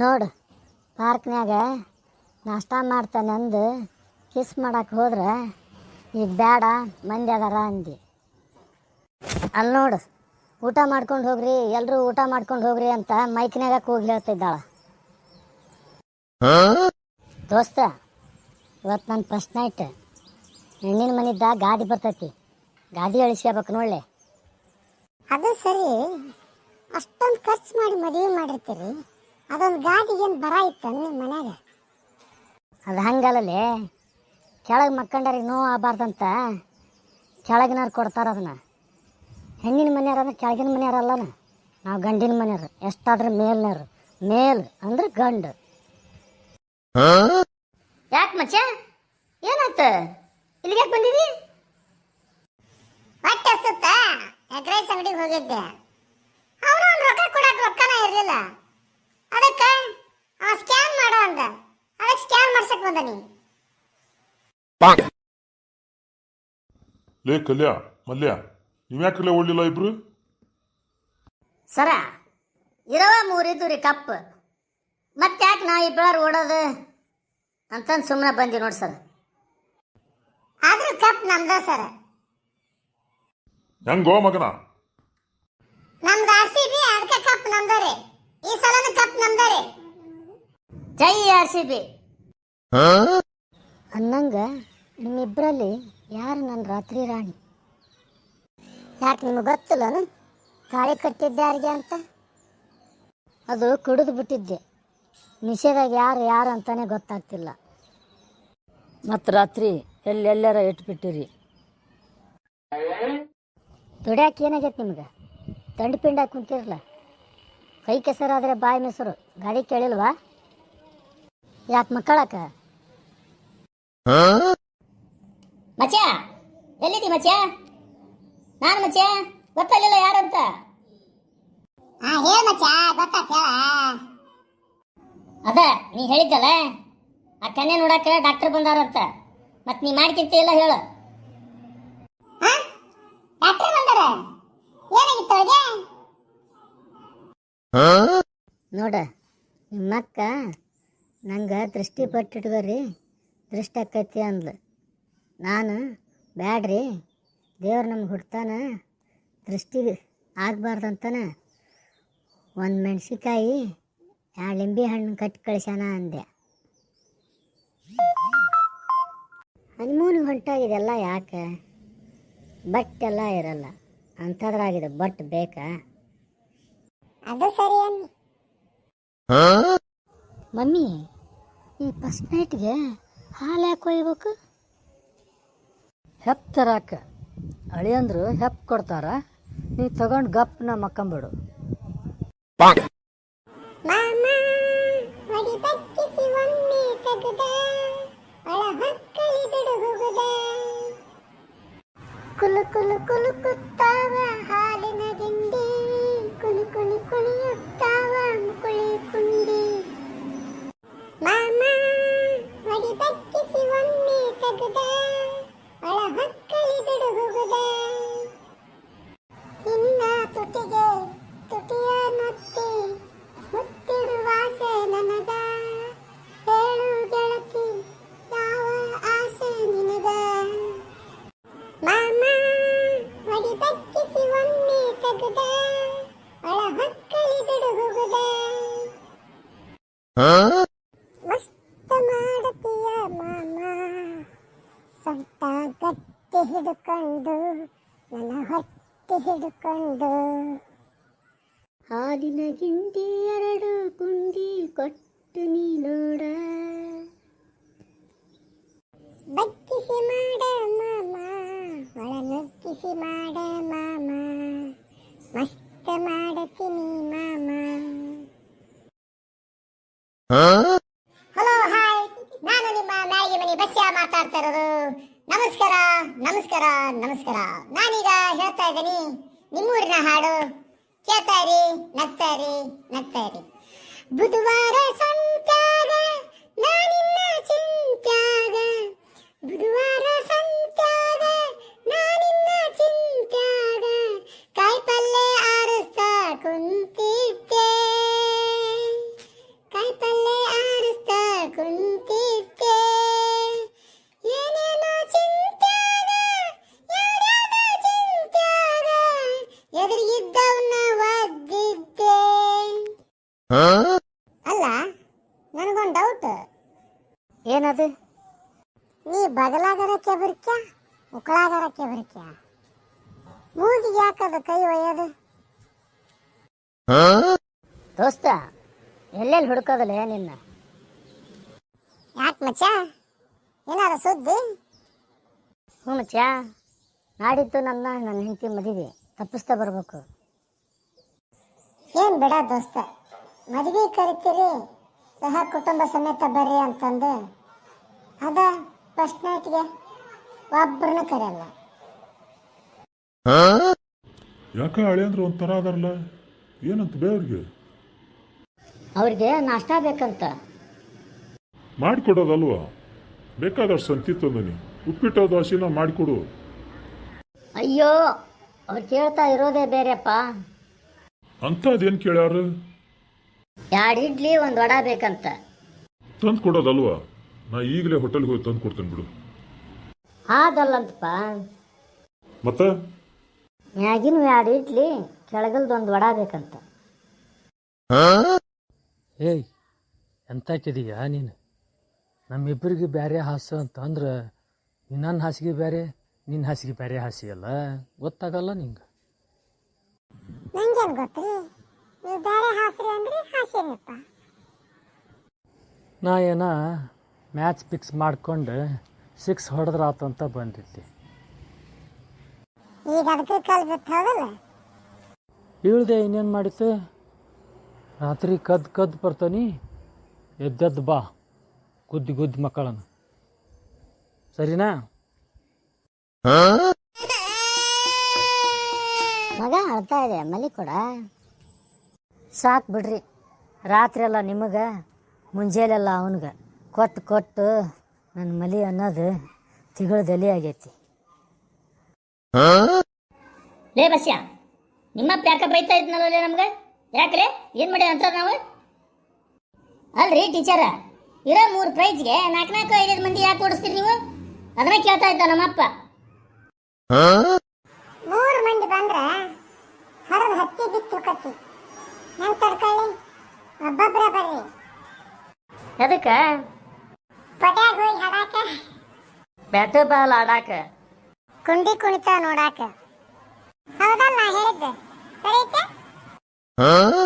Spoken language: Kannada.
ನೋಡು, ಪಾರ್ಕ್ನ್ಯಾಗ ನಾಷ್ಟ ಮಾಡ್ತಾನೆ ಅಂದು ಕಿಸ್ ಮಾಡಕ್ಕೆ ಹೋದ್ರೆ ಈಗ ಬೇಡ ಮಂದಿ ಅದಾರ ಅಂದಿ. ಅಲ್ಲಿ ನೋಡು, ಊಟ ಮಾಡ್ಕೊಂಡು ಹೋಗ್ರಿ ಎಲ್ಲರೂ ಊಟ ಮಾಡ್ಕೊಂಡು ಹೋಗ್ರಿ ಅಂತ ಮೈಕ್ನ್ಯಾಗ ಕೂಗಿ ಹೇಳ್ತಿದ್ದಾಳ. ದೋಸ್ತ ಇವತ್ತು ನನ್ನ ಫಸ್ಟ್ ನೈಟ್. ಹೆಣ್ಣಿನ ಮನಿದ್ದ ಗಾದಿ ಬರ್ತೈತಿ, ಗಾದಿ ಅಳಿಸ್ಕೋಬೇಕು ನೋಡ್ಲೆ. ಅದು ಸರಿ, ಅಷ್ಟೊಂದು ಖರ್ಚು ಮಾಡಿ ಮದುವೆ ಮಾಡಿರ್ತೀರಿ. ಅದೊಂದು ಗಾದಿಗೇನು ಬರ ಇತ್ತು ನಿಮ್ಮ ಮನ್ಯಾಗ? ಅದು ಹಂಗಲ್ಲಲ್ಲಿ ಕೆಳಗೆ ಮಕ್ಕಂಡರಿಗೆ ನೋವು ಆಗಬಾರ್ದಂತ ಕೆಳಗಿನವ್ರು ಕೊಡ್ತಾರೆ ಅದನ್ನ. ಹೆಣ್ಣಿನ ಮನೆಯವ್ರು ಅಂದ್ರೆ ಕೆಳಗಿನ ಮನೆಯವರಲ್ಲನ ನಾವು ಗಂಡಿನ ಮನೆಯವರು ಎಷ್ಟಾದ್ರೂ ಮೇಲ್ನವ್ರು. ಮೇಲ್ ಅಂದ್ರೆ ಗಂಡು. ಯಾಕೆ ಮಚ್ಚ? ಏನಾಯ್ತು? ಇಲ್ಲಿಗೆ ಯಾಕೆ ಬಂದಿದಿ? ಹೊಟ್ಟೆ ಸುತ್ತ ಎಗ್ರೈಸ್ ಅಂಗಡಿಗೆ ಹೋಗಿದ್ದೆ. ಅವರು ಒಂದು ರೊಕ್ಕ ಕೊಡಕ್ಕೆ ರೊಕ್ಕನೇ ಇರಲಿಲ್ಲ. ಅದಕ್ಕೆ ಆ ಸ್ಕ್ಯಾನ್ ಮಾಡೋ ಅಂದ. ಅದಕ್ಕೆ ಸ್ಕ್ಯಾನ್ ಮಾಡ್ಸಕ್ ಬಂದ ನೀ. ಲೇ ಕಲ್ಯ ಮಲ್ಯ ನೀವ್ಯಾಕಲೇ ಓಡಲಿಲ್ಲ ಇಬ್ರು? ಸರ ಇರವ ಮೂರಿದ್ದು ರೀ ಕಪ್. ಮತ್ತೆ ಯಾಕೆ ನಾ ಇಬ್ಬರು ಓಡೋದು? ಅಂತಂದು ಸುಮ್ಮನೆ ಬಂದಿ ನೋಡಿ ಸರ್. ಆದ್ರೂ ಕಪ್ ನಮ್ದ ಸರ್. ಹೆಂಗೋ ಮಗನ? ನಮ್ದು ಆರ್ ಸಿ ಬಿ ಅದಕ್ಕೆ ಕಪ್ ನಮ್ದರಿ ಈ ಸಲನ ಕಪ್ ಜೈ ಆರ್ ಸಿ ಬಿ. ಅನ್ನಂಗ ನಿಮ್ಮಿಬ್ಬರಲ್ಲಿ ಯಾರು ನನ್ನ ರಾತ್ರಿ ರಾಣಿ? ಯಾಕೆ ನಿಮ್ಗೆ ಗೊತ್ತಿಲ್ಲ ತಾಳಿ ಕಟ್ಟಿದ್ದೆ ಯಾರಿಗೆ ಅಂತ? ಅದು ಕುಡಿದು ಬಿಟ್ಟಿದ್ದೆ. ನಿಷೇಧಾಗ ಯಾರು ಯಾರು ಅಂತಾನೆ ಗೊತ್ತಾಗ್ತಿಲ್ಲ. ಮತ್ತು ರಾತ್ರಿ ಎಲ್ಲೆಲ್ಲರ ಇಟ್ಬಿಟ್ಟಿರಿ. ದುಡ್ಯಾಕೆ ಏನಾಗೈತೆ ನಿಮ್ಗೆ? ದಂಡ ಪಿಂಡ ಕುಂತಿರಲ್ಲ ಕೈ ಕೆಸರಾದರೆ ಬಾಯಿ ಮೆಸರು. ಗಾಡಿ ಕೇಳಿಲ್ವಾ? ಯಾಕೆ ಮಕ್ಕಳಕ್ಕ? ಮಚ್ಚ ಎಲ್ಲಿದಿ ಮಚ್ಚ? ನಾನು ಮಚ್ಚ ಗೊತ್ತಾಗಲಿಲ್ಲ ಯಾರಂತ? ಹಾ ಹೇಳ ಮಚ್ಚ ಗೊತ್ತಾತ್ ಅದ ನೀ ಹೇಳಿದ್ದಲ್ಲ? ಆ ಕನ್ನೆ ನೋಡಕ್ಕೆ ಡಾಕ್ಟರ್ ಬಂದಾರಂತ. ಮತ್ತೆ ನೀ ಮಾಡ್ಕಿಂತ ಇಲ್ಲ ಹೇಳು ಡಾಕ್ಟರ್ ಬಂದಾರ ಏನಾಗಿತ್ತು ಅವ್ರಿಗೆ ನೋಡ, ನಿಮ್ಮಕ್ಕ ನಂಗೆ ದೃಷ್ಟಿ ಪಟ್ಟಿಟ್ಕೋರಿ, ದೃಷ್ಟಿ ಆಕೈತಿ ಅಂದ್ಲು. ನಾನು ಬ್ಯಾಡ್ರಿ, ದೇವ್ರು ನಮ್ಗೆ ಹುಡ್ತಾನ, ದೃಷ್ಟಿ ಆಗಬಾರ್ದಂತಾನೆ ಒಂದು ಮೆಣಸಿಕಾಯಿ ಎರಡು ಲಿಂಬೆ ಹಣ್ಣು ಕಟ್ಟಿ ಕಳಿಸ್ಯಾನ ಅಂದೆ. ಹನಿಮೂನಿಗೆ ಹೊಂಟಾಗಿದೆಲ್ಲ ಯಾಕೆ? ಬಟ್ಟೆಲ್ಲ ಇರಲ್ಲ, ಅಂಥದ್ರಾಗಿದೆ, ಬಟ್ ಬೇಕಾ? ಅದು ಸರಿ ಮಮ್ಮಿ ಈ ಫಸ್ಟ್ ನೈಟ್ಗೆ ಹಾಲು ಯಾಕೆ ಒಯ್ಬೇಕು? ಹೆಪ್ ತರಾಕ. ಅಳಿಯಂದ್ರು ಹೆಪ್ ಕೊಡ್ತಾರ. ನೀ ತಗೊಂಡು ಗಪ್ ಮಕ್ಕಂಬಿಡು. ಅಕ್ಕಂಬಿಡು ಕುಲು ಕುಲು ಕುಲು ಕುತ್ತಾವ ಮಸ್ತ ಮಾಡತೀಯ ಮಾಮ? ಸೊಂಟ ಗಟ್ಟಿ ಹಿಡ್ಕೊಂಡು, ನನ್ನ ಹೊಟ್ಟೆ ಹಿಡ್ಕೊಂಡು. ಹಾಲಿನ ಗಿಂಡಿ ಎರಡು ಗುಂಡಿ ಕೊಟ್ಟು ನೀ ನೋಡ. ಬಗ್ಗಿಸಿ ಮಾಡ ಮಾಮ ಒಳ ನುಗ್ಗಿಸಿ ಮಾಡ ಮಾಮ ಮಸ್ತ್ ಮಾಡತೀನಿ ಮಾಮ ಹಲೋ ಹಾಯ್ ನಾನು ನಿಮ್ಮ ಮ್ಯಾಗಿ ಮನಿ ಬಸ್ಯ ಮಾತಾಡ್ತಾ ಇರೋದು ನಮಸ್ಕಾರ ನಮಸ್ಕಾರ ನಮಸ್ಕಾರ. ನಾನೀಗ ಹೇಳ್ತಾ ಇದ್ದೀನಿ, ನಿಮ್ಮೂರಿನ ಹಾಡು. ಕೇಳ್ತಾ ಇರಿ, ನಗ್ತಾ ಇರಿ ನಗ್ತಾ ಇರಿ. ಬುಧವಾರ ಏನದು? ನೀ ಬಗಲಾಗರಕ್ಕೆ ಬರ್ಕ್ಯ ಉಕ್ಕಳಾಗರ ಬರ್ಕ್ಯ ಮೂಗಿಗೆ ಯಾಕದು ಕೈ ಒಯ್ಯೋದು? ದೋಸ್ತ ಎಲ್ಲೆಲ್ಲಿ ಹುಡುಕೋದಿಲ್ಲ ನಿನ್ನ? ಯಾಕೆ ಮಚ್ಚ? ಏನಾರ ಸುದ್ದಿ? ಹ್ಞೂ ಮಚ್ಚ ನಾಡಿದ್ದು ನನ್ನ ನನ್ನ ಹೆಂಡತಿ ಮದುವೆ. ತಪ್ಪಿಸ್ತಾ ಬರ್ಬೇಕು. ಏನ್ ಬೇಡ ದೋಸ್ತ ಮದುವೆ ಕರಿತೀರಿ. ಸಹ ಕುಟುಂಬ ಸಮೇತ ಬರ್ರಿ ಅಂತಂದು. ಅದ ಫಸ್ಟ್ ನೈಟ್ಗೆ ಒಬ್ಬರನ್ನ ಕರೆಯಲ್ಲ ಯಾಕೆ ಹಳೆ ಅಂದ್ರೆ ಒಂಥರ ಅದಾರಲ್ಲ? ಏನಂತ ಬೇವ್ರಿಗೆ? ಅವ್ರಿಗೆ ನಾಷ್ಟ ಬೇಕಂತ. ಮಾಡಿಕೊಡೋದಲ್ವಾ? ಬೇಕಾದಷ್ಟು ಸಂತಿ ತಂದನಿ. ಉಪ್ಪಿಟ್ಟು ದೋಸೆನ ಮಾಡಿಕೊಡು. ಅಯ್ಯೋ ಅವ್ರು ಕೇಳ್ತಾ ಇರೋದೇ ಬೇರೆಪ್ಪ. ಅಂತ ಕೇಳ್ಯಾರು ಕೇಳ್ಯಾರ ಎರಡು ಇಡ್ಲಿ ಒಂದು ವಡ ಬೇಕಂತ. ತಂದು ಕೊಡೋದಲ್ವಾ? ನಾ ಈಗಲೇ ಹೋಟೆಲ್ಗೆ ಹೋಗಿ ತಂದು ಕೊಡ್ತೇನೆ ಬಿಡು. ಆದಲ್ಲಂತಪ್ಪ ಮತ್ತೆ? ಮ್ಯಾಗಿನ ಎರಡು ಇಡ್ಲಿ ಕೆಳಗಲ್ದು ಒಂದು ವಡ ಬೇಕಂತ. ಏಯ್ ಎಂತಾಕಿದೀಯ ನೀನು? ನಮ್ಮಿಬ್ಬರಿಗೆ ಬೇರೆ ಹಾಸು ಅಂತಂದ್ರೆ ನನ್ನ ಹಾಸಿಗೆ ಬೇರೆ ನಿನ್ನ ಹಾಸಿಗೆ ಬೇರೆ ಹಾಸಿಗೆಲ್ಲ ಗೊತ್ತಾಗಲ್ಲ ನಿಂಗೆ. ನಂಗೇನ್ ಗೊತ್ತ್ರಿ? ಬೇರೆ ಹಾಸ್ರಿ ಅಂದ್ರೆ ನಾ ಏನ ಮ್ಯಾಚ್ ಫಿಕ್ಸ್ ಮಾಡ್ಕೊಂಡು ಸಿಕ್ಸ್ ಹೊಡೆದ್ರಾತು ಅಂತ ಬಂದಿದ್ದೆ. ಈಗ ಅದಕ್ಕೆ ಕಲ್ ಬಿತ್ತು ಹೌದಲ್ಲ? ಇಳ್ದೆ ಇನ್ನೇನು ಮಾಡಿತ್ತು ರಾತ್ರಿ ಕದ್ದು ಕದ್ದು ಬರ್ತಾನಿ ಎದ್ದೆದ್ದು ಬಾ ಗುದ್ದಿ ಗುದ್ದಿ ಮಕ್ಕಳನ್ನು. ಸರಿನಾ? ಮಗ ಅಳ್ತಾ ಇದೆ ಮಲಿ ಕೊಡ? ಸಾಕು ಬಿಡ್ರಿ. ರಾತ್ರಿ ಎಲ್ಲ ನಿಮಗೆ ಮುಂಜಾನೆಲ್ಲ ಅವನಿಗೆ. ಕೊಟ್ಟು ಕೊಟ್ಟು ನನ್ನ ಮಲಿ ಅನ್ನೋದು ತಿಗಳದಲಿ ಆಗೈತಿ. ಲೇ ಬಸ್ಯ ನಿಮ್ಮ ಯಾಕ ಬೈತಾ ಇದ್ನಲ್ಲ ನಮ್ಗೆ? ಯಾಕ್ರೆ ಏನ್ ಮಾಡಿ ಅಂತ ನಾವು? ಅಲ್ರಿ ಟೀಚರ ಇರೋ ಮೂರು ಪ್ರೈಜ್ಗೆ ನಾಲ್ಕು ನಾಲ್ಕು ಐದೈದು ಮಂದಿ ಯಾಕೆ ಓಡಿಸ್ತೀರಿ ನೀವು? ಅದನ್ನ ಕೇಳ್ತಾ ಇದ್ದ ನಮ್ಮಪ್ಪ ಮೂರು ಮಂದಿ ಬಂದ್ರೆ ಹರಿದು ಹತ್ತಿ ಬಿತ್ತು ಕತ್ತಿ. ನಂಗೆ ತಡ್ಕೊಳ್ಳಿ ಒಬ್ಬೊಬ್ರ ಬರ್ರಿ. ಎದಕ್ಕೆ? ಪಟ್ಯಾಗ ಹೋಗಿ ಹಾಡಾಕ. Bat ball ಆಡಾಕ. ಕುಂಡಿ ಕುಣಿತ ನೋಡಾಕ. ಹೌದಲ್ಲ ಹೇಳಿದ್ದೆ. ಸರಿ